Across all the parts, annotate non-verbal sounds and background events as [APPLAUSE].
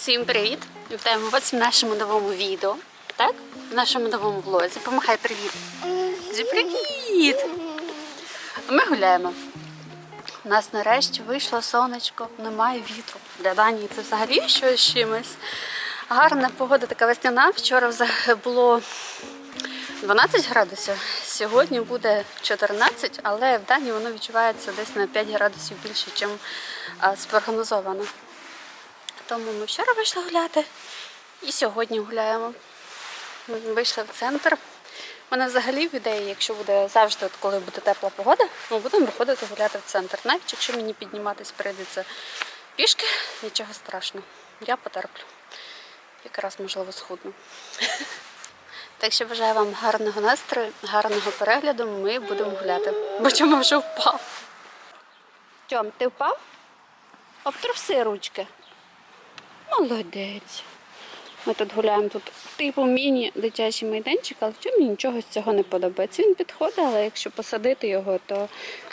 Всім привіт! Вітаємо вас в нашому новому відео. Так? В нашому новому влозі. Помахай привіт. Привіт! Ми гуляємо. У нас нарешті вийшло сонечко, немає вітру. Для Данії це взагалі щось чимось. Гарна погода така весняна. Вчора було 12 градусів, сьогодні буде 14, але в Данії воно відчувається десь на 5 градусів більше, ніж спрогнозовано. Тому ми вчора вийшли гуляти і сьогодні гуляємо. Ми вийшли в центр. У мене взагалі в ідеї, якщо буде завжди, от коли буде тепла погода, ми будемо виходити гуляти в центр. Навіть якщо мені підніматись прийдеться пішки, нічого страшного. Я потерплю. Якраз можливо схудну. [LAUGHS] Так що бажаю вам гарного настрою, гарного перегляду. Ми будемо гуляти. Бо чому вже впав? Тьом, ти впав? Обтруси ручки. Молодець. Ми тут гуляємо тут типу міні-дитячий майданчик, але мені нічого з цього не подобається. Він підходить, але якщо посадити його, то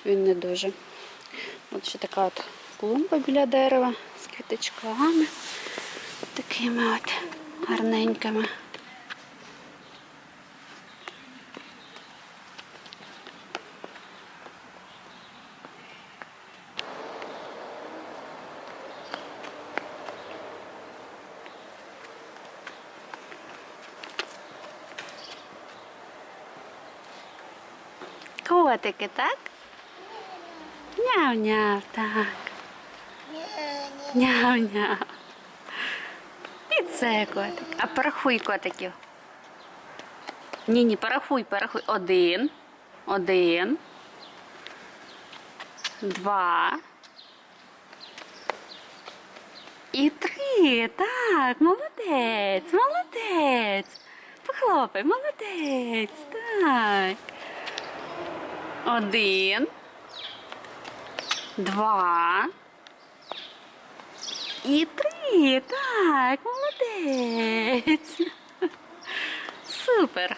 він не дуже. От ще така от клумба біля дерева з квіточками. Такими от гарненькими. Котики, так? Няв-няв, так. Няв-няв. І це котик. А порахуй котиків. Ні, ні, порахуй, порахуй. Один. Один. Два. І три. Так, молодець, молодець. Похлопай, молодець. Так. Один. Два. І три. Так, молодець. Супер.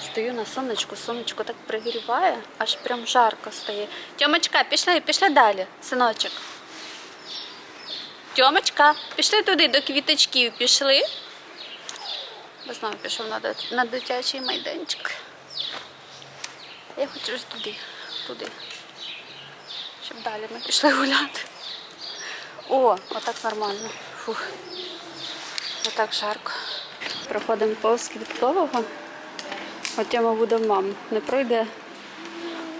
Стою на сонечку, сонечко так пригріває, аж прям жарко стає. Тьомочка, пішли, пішли далі, синочок. Тьомочка, пішли туди до квіточків, пішли. Бо знову пішов на, дитячий майданчик. Я хочу ж туди, туди. Щоб далі ми пішли гуляти. О, отак нормально. Фух. Не так жарко. Проходимо повз квіткового. От буде в мам. Не пройде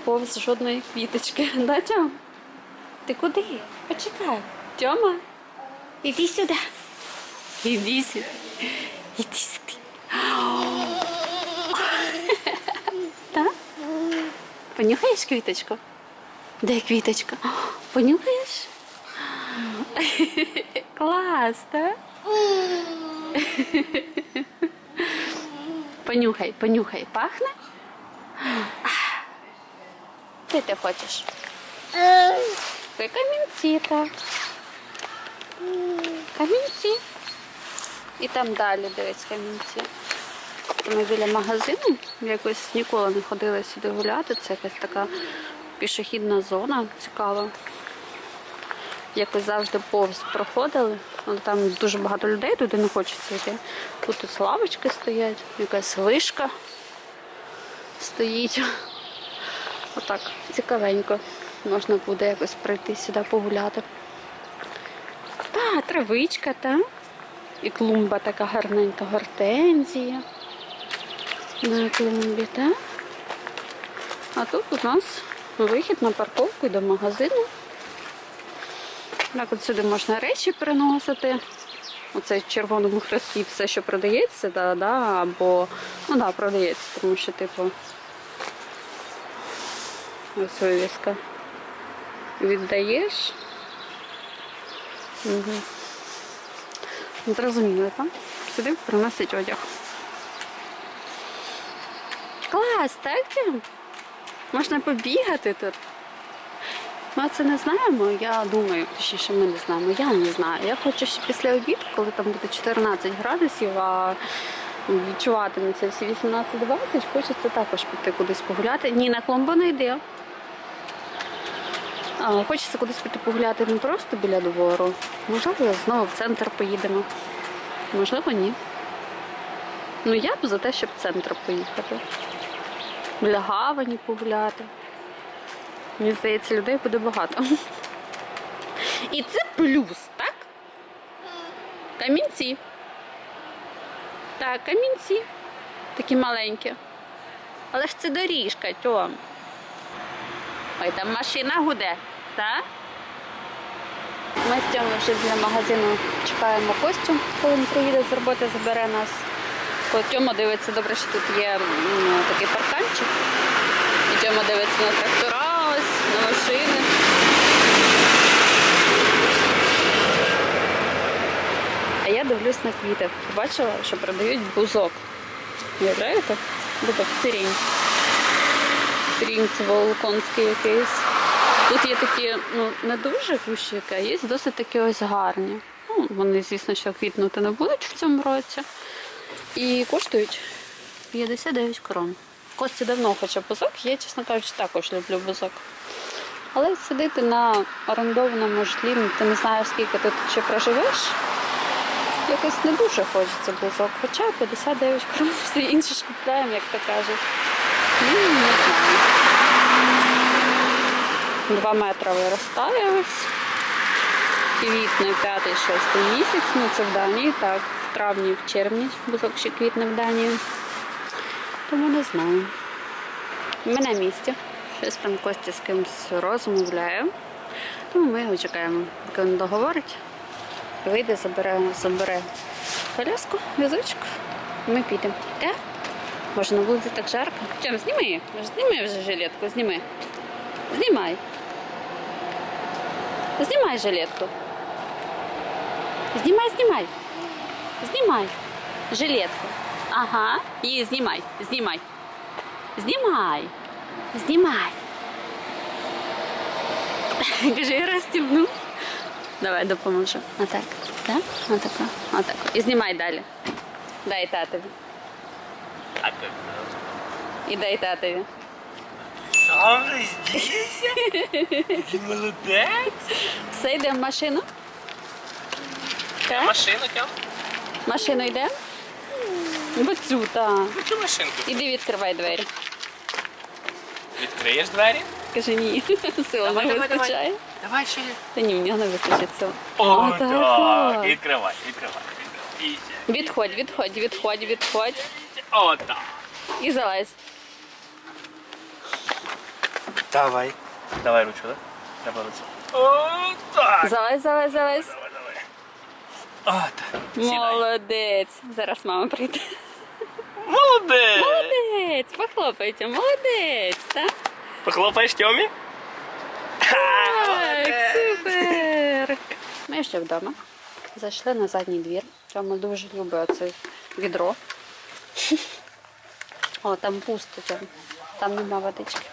повз жодної квіточки. [LAUGHS] Да, Тьом? Ти куди? Почекай. Тьома, іди сюди. Іди сюди. Іди сюди. Понюхаєш квіточку? Де квіточка? Понюхаєш? [LAUGHS] Клас, так? [LAUGHS] Понюхай, понюхай. Пахне? Де ти хочеш? Це камінці, так. Камінці. І там далі дивись камінці. Ми біля магазину якось ніколи не ходили сюди гуляти. Це якась така пішохідна зона цікава. Якось завжди повз проходили, там дуже багато людей, туди не хочеться йти. Тут ось лавочки стоять, якась вишка стоїть. Отак цікавенько. Можна буде якось прийти сюди погуляти. Та, травичка, та. І клумба така гарненька, гортензія на клумбі? А тут у нас вихід на парковку і до магазину. Так, от сюди можна речі приносити. Оце в червоному хресті все, що продається, да, да, або ну да, продається, тому що, типу, ось вивіска. Віддаєш. Угу. Зрозуміло, так? Сюди приносить одяг. Клас, так? Можна побігати тут. Ми це не знаємо, я думаю, точніше ми не знаємо, я не знаю. Я хочу ще після обіду, коли там буде 14 градусів, а відчуватиметься всі 18-20, хочеться також піти кудись погуляти. Ні, на клумбу не йди. А, хочеться кудись піти погуляти не просто біля двору. Можливо, знову в центр поїдемо. Можливо, ні. Ну я б за те, щоб в центр поїхати. Біля гавані погуляти. Мені здається, людей буде багато. І це плюс, так? Камінці. Так, камінці. Такі маленькі. Але ж це доріжка, Тьом. Ой, там машина гуде, так? Ми з Тьомою вже біля магазину чекаємо Костю, коли він приїде з роботи, забере нас. Бо Тьома дивиться, добре, що тут є м, такий парканчик. І Тьома дивиться на трактора, ось, на машини. А я дивлюсь на квіти. Побачила, що продають бузок. Уявляєте? Бузок сирінь. Сирінь це волконський якийсь. Тут є такі, ну, не дуже кущики, а є досить такі ось гарні. Ну, вони, звісно, що квітнути не будуть в цьому році. І коштують 59 крон. Кості давно хоче бузок, я, чесно кажучи, також люблю бузок. Але сидити на орендованому житлі, ти не знаєш, скільки ти тут ще проживеш. Якось не дуже хочеться бузок. Хоча 59 крон, [LAUGHS] все інше ж купляємо, як то кажуть. Ну, не знаю. Два метри виростає ось. Квітне п'ятий, шостий місяць. Ну це в Данії, так. Травні, в червні бузок ще квітне в Данії. Тому не знаю. Ми на місці. Щось там Костя з кимось розмовляє. Тому ми його чекаємо, поки він договорить. Вийде, забере, забере коляску, візочок. Ми підемо. Так? Може, на вулиці так жарко? Чим, зніми? Зніми вже жилетку, зніми. Знімай. Знімай жилетку. Знімай, знімай. Знімай. Жилетку. Ага. І знімай. Знімай. Знімай. Знімай. [LAUGHS] Кажи, я розстібну. Давай допоможу. Отак. Так? Отако. Отако. І знімай далі. Дай татові. А как? І дай татові. Сам же здесь? Ты молодец. Все, йдемо в машину. Так? Машину тям? Машину йдемо? В цю, так. Включу машинку. Іди відкривай двері. Відкриєш двері? Кажи ні. [LAUGHS] Сила не вистачає. Давай ще. Та ні, в нього не вистачить сил. О, так. от. Відкривай, відкривай. відкривай. І- Відходь, відходь, відходь, відходь. О, так. І залазь. Давай. Давай ручку, да? Треба ручку. О, так. Залазь, залазь, залазь. Сідай. Молодець. Зараз мама прийде. Молодець. Молодець, похлопайте, молодець, так? Похлопаєш Тьомі? Так, супер. Ми ще вдома. Зайшли на задній двір. Тьома дуже любить оце відро. О, там пусто, Тьом. Там нема водички.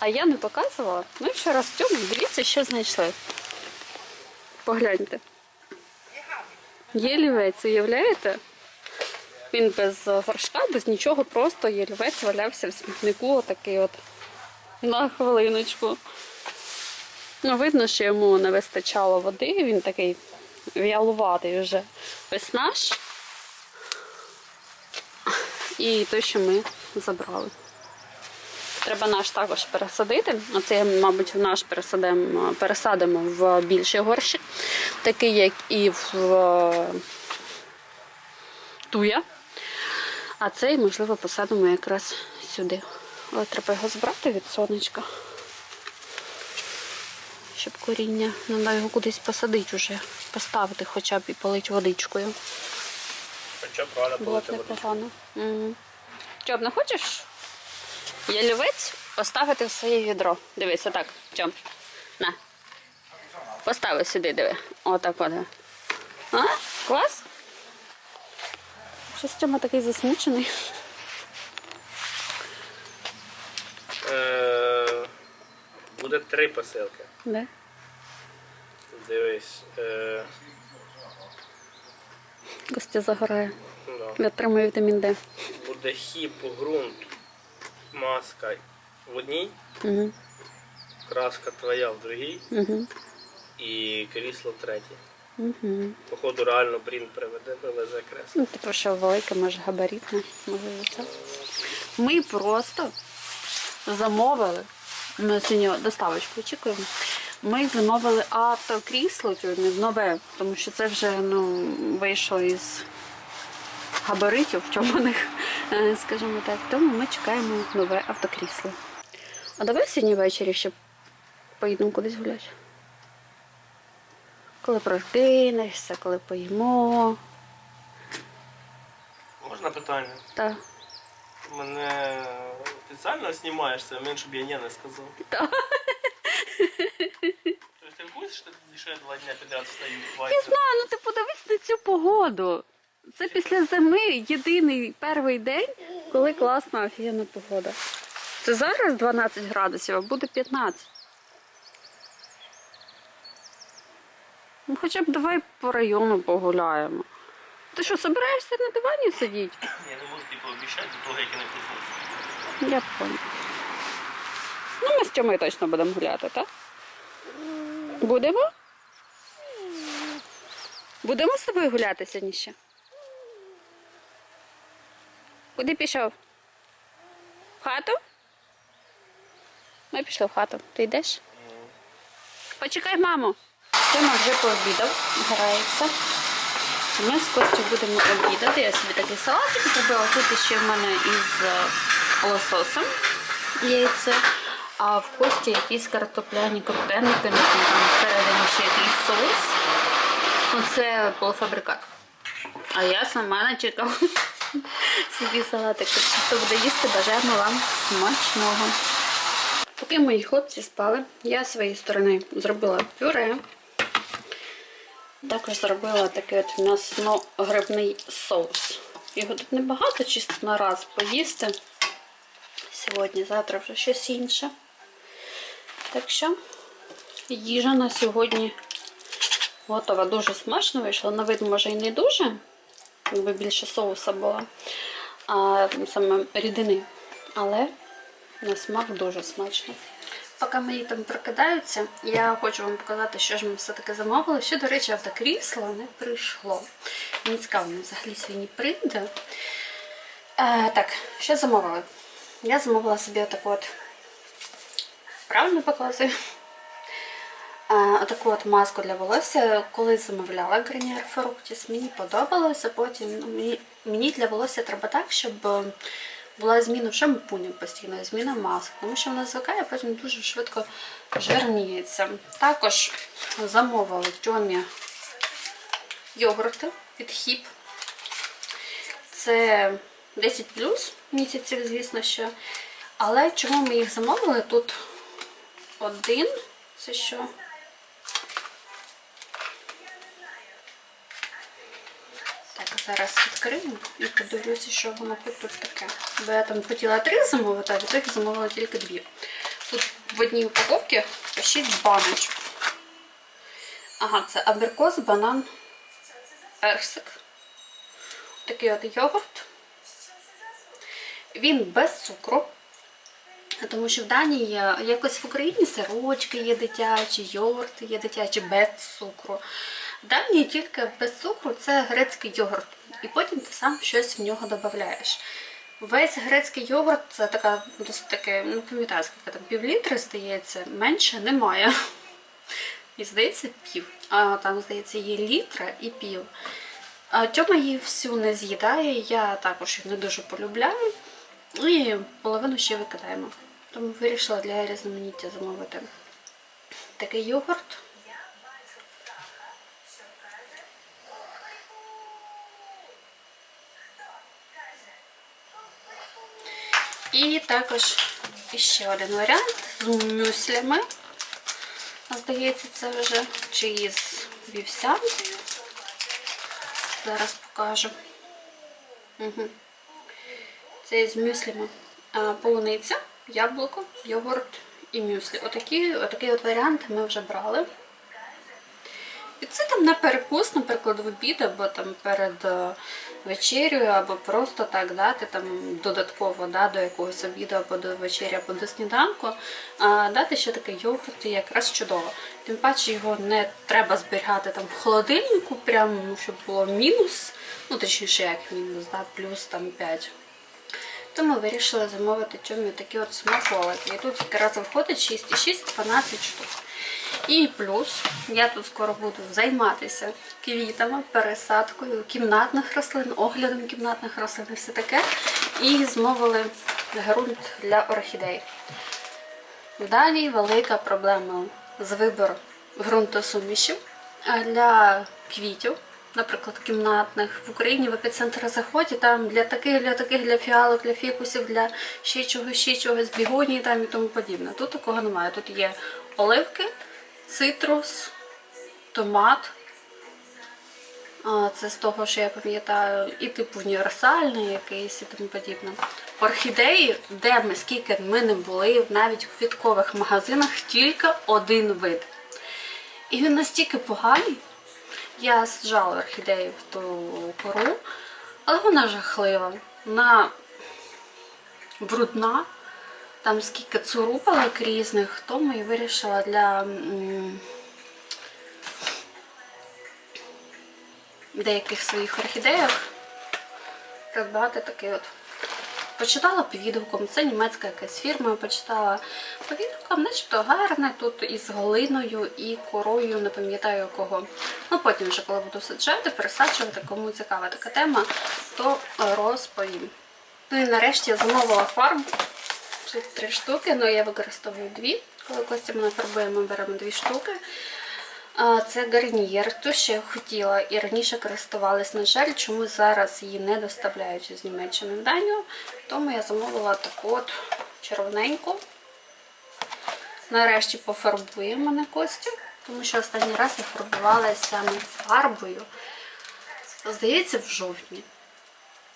А я не показувала. Ну і ще раз Тьому, дивіться, що знайшли. Погляньте. Єлівець, уявляєте? Він без горшка, без нічого, просто єлівець валявся в смітнику, отакий от на хвилиночку. Ну, видно, що йому не вистачало води, він такий в'ялуватий вже ось наш. І той, що ми забрали. Треба наш також пересадити. Оце, мабуть, в наш пересадимо, пересадимо в більший горщик, такий, як і в е, туя. А цей, можливо, посадимо якраз сюди. Але треба його збрати від сонечка. Щоб коріння, треба його кудись посадити вже, поставити хоча б і полити водичкою. Хоча б непогано. Угу. Чоб, не хочеш ялівець поставити в своє відро? Дивись, отак. Чом. На. Постави сюди, диви. Отак от. А? Клас? Щось Тьома такий засмучений. Е, Буде три посилки. Да? Дивись. Е, Костя загорає. да. Отримує вітамін Д. Буде хіп, ґрунт, маска в одній, Угу. краска твоя в другій Угу. і крісло в третій. Угу. Походу реально брін приведе, привезе кресло. Ну, типу, що велике, може габаритне, може це. Ми просто замовили. Ми сьогодні доставочку очікуємо. Ми замовили автокрісло нове, тому що це вже ну, вийшло із габаритів чоманих, е, скажімо так. Тому ми чекаємо нове автокрісло. А давай сьогодні ввечері ще поїдемо кудись гуляти. Коли прокинешся, коли поїмо. Можна питання? Та. Мене спеціально знімаєш це, мен, щоб я не сказав. Так. Тобто ти в курсі, що ти ще два дня підряд стою в Я знаю, ну ти подивись на цю погоду. Це після зими єдиний перший день, коли класна офігенна погода. Це зараз 12 градусів, а буде 15. Ну хоча б давай по району погуляємо. Ти що, собираєшся на дивані сидіти? Я не можу типу обіцяти до того, як я не проснуся. Я понял. Ну, ми з Тьомою точно будемо гуляти, так? Будемо? Будемо з тобою гуляти сьогодні ще? Куди пішов? В хату? Ми пішли в хату. Ти йдеш? Почекай, маму. Тьома вже пообідав, грається. Ми з Костю будемо обідати. Я собі такий салатик зробила. Тут ще в мене із е, лососем яйце. А в Кості якісь картопляні коптеники, всередині ще якийсь соус. Ну, це полуфабрикат. А я сама начекала собі салатик. Хто буде їсти, бажаємо вам смачного. Поки мої хлопці спали, я з своєї сторони зробила пюре. Також зробила такий от м'ясно-грибний соус. Його тут небагато, чисто на раз поїсти. Сьогодні, завтра вже щось інше. Так що їжа на сьогодні готова. Дуже смачно вийшло. На вид, може, і не дуже, якби більше соуса було, а саме рідини. Але на смак дуже смачно. Поки мої там прокидаються, я хочу вам показати, що ж ми все-таки замовили. Ще, до речі, автокрісло не прийшло. Мені цікаво, взагалі сьогодні прийде. Е, так, що замовили? Я замовила собі отаку от, правильно показую? Отаку от маску для волосся. Коли замовляла Garnier Fructis, мені подобалося. Потім мені, для волосся треба так, щоб е, була зміна в шампуні постійно, зміна масок, тому що вона звикає, потім дуже швидко жирніється. Також замовили Тьомі йогурти від хіп. Це 10 плюс місяців, звісно, що. Але чому ми їх замовили? Тут один, це що? Так, зараз відкрию і подивлюся, що воно тут таке. Бо я там хотіла три замовити, а в ітогі замовила тільки дві. Тут в одній упаковці 6 баночок. Ага, це абрикос, банан, персик. Такий от йогурт. Він без цукру. Тому що в Данії якось в Україні сирочки є дитячі, йогурти є дитячі без цукру. В Данії тільки без цукру це грецький йогурт. І потім ти сам щось в нього додаєш. Весь грецький йогурт це така досить таке, ну пам'ятаю, скільки там пів літри здається, менше немає. І здається, пів. А там, здається, є літра і пів. Тьома її всю не з'їдає, я також її не дуже полюбляю. І половину ще викидаємо. Тому вирішила для різноманіття замовити такий йогурт. І також ще один варіант з мюслями. Здається, це вже чи із вівсянкою. Зараз покажу. Угу. Це з мюслями. Полуниця, яблуко, йогурт і мюслі. Отакі, отакий от варіант ми вже брали. І це там на перекус, наприклад, в обід, або там перед е, вечерю, або просто так дати там додатково да, до якогось обіду, або до вечері, або до сніданку. А, дати ще такий йогурт якраз чудово. Тим паче його не треба зберігати там в холодильнику, прямо ну, щоб було мінус, ну точніше як мінус, да, плюс там 5. Тому вирішила замовити чомі такі от смаколики. І тут якраз виходить 6,6 12 штук. І плюс я тут скоро буду займатися квітами, пересадкою кімнатних рослин, оглядом кімнатних рослин і все таке. І змовили ґрунт для орхідей. Далі велика проблема з вибором ґрунтосумішів для квітів, наприклад, кімнатних в Україні в епіцентр заході, там для таких, для таких, для фіалок, для фікусів, для ще чогось, ще чогось, бігонії там і тому подібне. Тут такого немає. Тут є оливки, цитрус, томат. Це з того, що я пам'ятаю, і типу універсальний якийсь і тому подібне. Орхідеї, де ми скільки ми не були, навіть в квіткових магазинах тільки один вид. І він настільки поганий. Я саджала орхідеї в ту кору, але вона жахлива. Вона брудна. Там скільки цурупалок різних, тому і вирішила для деяких своїх орхідеїв придбати такий от. Почитала по відгукам, це німецька якась фірма, почитала по відгукам, начебто гарне тут із глиною і корою, не пам'ятаю кого. Ну потім вже коли буду саджати, пересаджувати, кому цікава така тема, то розповім. Ну і нарешті я замовила фарбу. Тут три штуки, але я використовую дві. Коли Костя ми беремо дві штуки. Це гарнієр, ту, що я хотіла і раніше користувалась. На жаль, чому зараз її не доставляють з Німеччини в Данію. Тому я замовила таку от червоненьку. Нарешті пофарбує мене Костю, тому що останній раз я фарбувалася фарбою. Здається, в жовтні.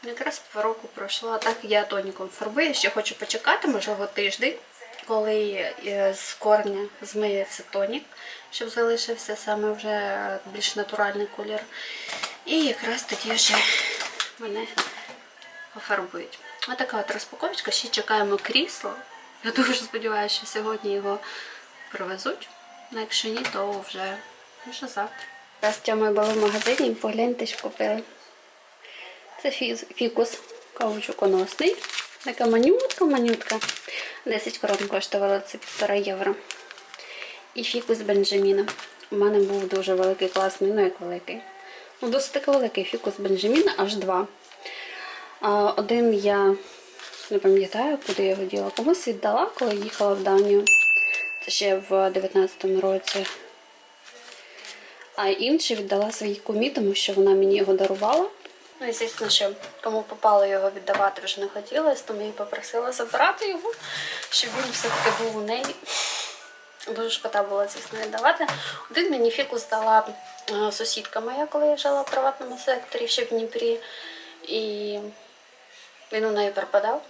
Якраз півроку пройшло, а так я тоніком фарбую. Ще хочу почекати, можливо, тиждень, коли е, з корня змиється тонік, щоб залишився саме вже більш натуральний колір. І якраз тоді вже мене пофарбують. Ось така от розпаковочка. Ще чекаємо крісло. Я дуже сподіваюся, що сьогодні його привезуть. Ну, якщо ні, то вже, вже завтра. Зараз ми були в магазині, погляньте, що купили. Це фікус каучуконосний. Така манютка-манютка. 10 крон коштувала це 1,5 євро. І фікус Бенджаміна. У мене був дуже великий класний, ну як великий. Ну, досить таки великий фікус Бенджаміна, аж два. Один я не пам'ятаю, куди я його діла. Комусь віддала, коли їхала в Данію. Це ще в 19-му році. А інший віддала своїй кумі, тому що вона мені його дарувала. Ну, і звісно, що кому попало його віддавати вже не хотілося, тому я попросила забрати його, щоб він все-таки був у неї. Дуже шкода було, звісно, віддавати. Один мені фікус дала е, сусідка моя, коли я жила в приватному секторі ще в Дніпрі. І він у неї пропадав.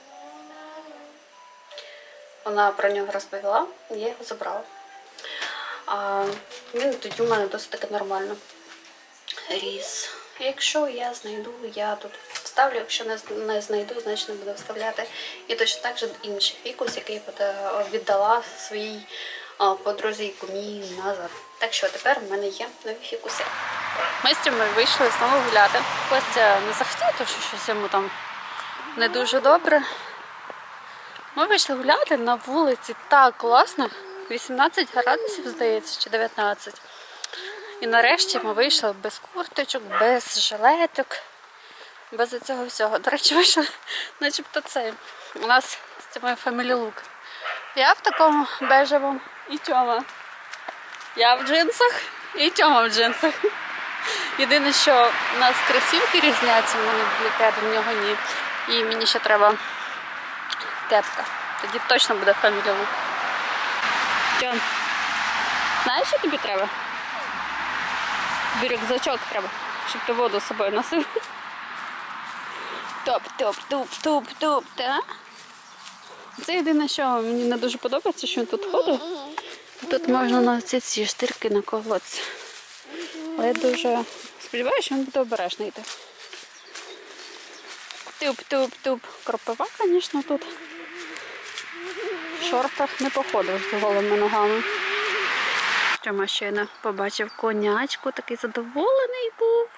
Вона про нього розповіла, і я його забрала. А він тоді у мене досить таки нормально ріс. Якщо я знайду, я тут вставлю. Якщо не, знайду, значить не буду вставляти. І точно так же інший фікус, який пода- віддала своїй подрузі і кумі назад. Так що тепер в мене є нові фікуси. Ми з Тімою вийшли знову гуляти. Костя не захотів, тому що щось йому там не дуже добре. Ми вийшли гуляти на вулиці так класно. 18 градусів, здається, чи 19. І нарешті ми вийшли без курточок, без жилеток, без цього всього. До речі, вийшли начебто це. У нас з цими look. Я в такому бежевому і Тьома. Я в джинсах і Тьома в джинсах. Єдине, що у нас кросівки різняться, в мене блікет, в нього ні. І мені ще треба кепка. Тоді точно буде family look. Тьом, знаєш, що тобі треба? Тобі рюкзачок треба, щоб ти воду з собою носив. Топ, топ, туп, туп, туп, та? Це єдине, що мені не дуже подобається, що він тут ходить. Тут можна на ці штирки наколотися. Але я дуже сподіваюся, що він буде обережний йти. Туп-туп-туп. Кропива, звісно, тут. В шортах не походиш з голими ногами. Тьома щойно побачив конячку, такий задоволений був.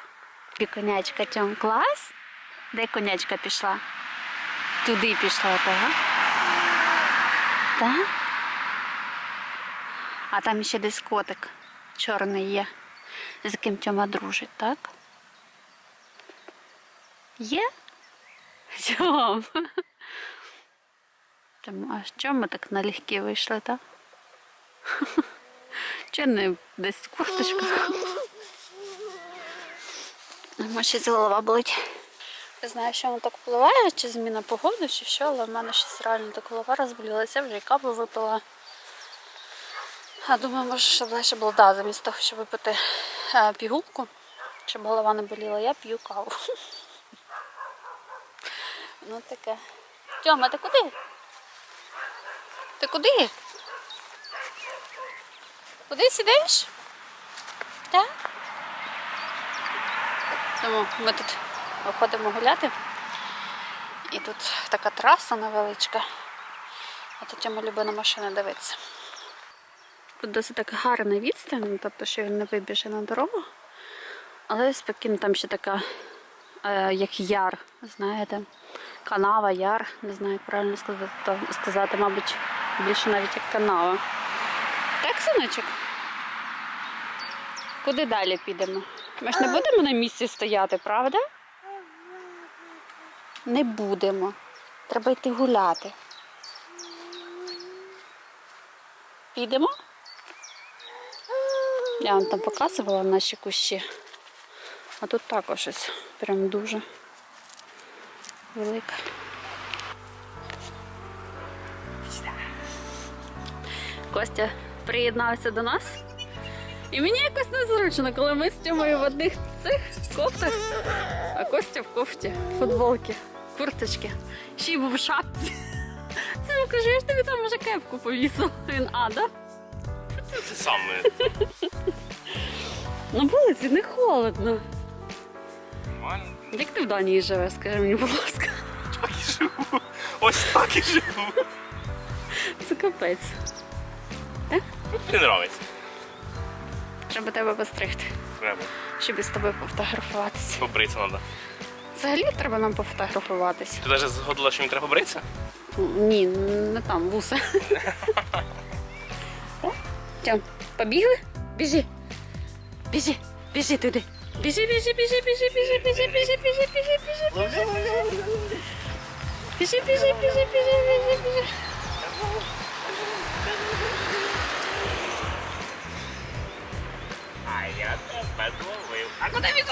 І конячка Тьом, клас? Де конячка пішла? Туди пішла, так? Так? А там ще десь котик чорний є, з яким Тьома дружить, так? Є? Тьом. Тьом, а що ми так налегкі вийшли, так? [LAUGHS] Чи не десь в курточках? [LAUGHS] Може, щось голова болить. Не знаю, що воно так впливає, чи зміна погоди, чи що, але в мене щось реально так голова розболілася, вже і каву випила. А думаю, може, щоб легше було, да, замість того, щоб випити е, пігулку, щоб голова не боліла, я п'ю каву. [LAUGHS] Ну таке. Тьома, ти куди? Ти куди? Куди сидиш? Так? Тому ми тут виходимо гуляти. І тут така траса невеличка. А тут йому любить на машини дивитися. Тут досить так гарна відстань, ну, тобто, що він не вибіже на дорогу. Але спокійно там ще така, е, як яр, знаєте, канава, яр, не знаю, як правильно сказати, сказати, мабуть, більше навіть як канава. Так, синочок? Куди далі підемо? Ми ж не будемо на місці стояти, правда? Не будемо. Треба йти гуляти. Підемо? Я вам там показувала наші кущі. А тут також ось прям дуже велика. Костя приєднався до нас. І мені якось незручно, коли ми з Тьомою в одних цих кофтах, а Костя в кофті, футболки, курточки, ще й був в шапці. Це я кажу, я ж тобі там вже кепку повісила. Він, а, да? Це саме. На вулиці не холодно. Нормально. Як ти в Данії живеш, скажи мені, будь ласка. Так і живу. Ось так і живу. Це капець. Мені подобається. Треба тебе постригти, Треба. щоб із тобою пофотографуватися. Побритися треба. Взагалі треба нам пофотографуватися. Ти навіть згодила, що мені треба побритися? Ні, не там, вуса. Тьом, побігли? Біжи. Біжи, біжи туди. Біжи, біжи, біжи, біжи, біжи, біжи, біжи, біжи, біжи, біжи, біжи. Біжи, біжи, біжи, біжи, біжи, біжи. Mas não eu. Agora me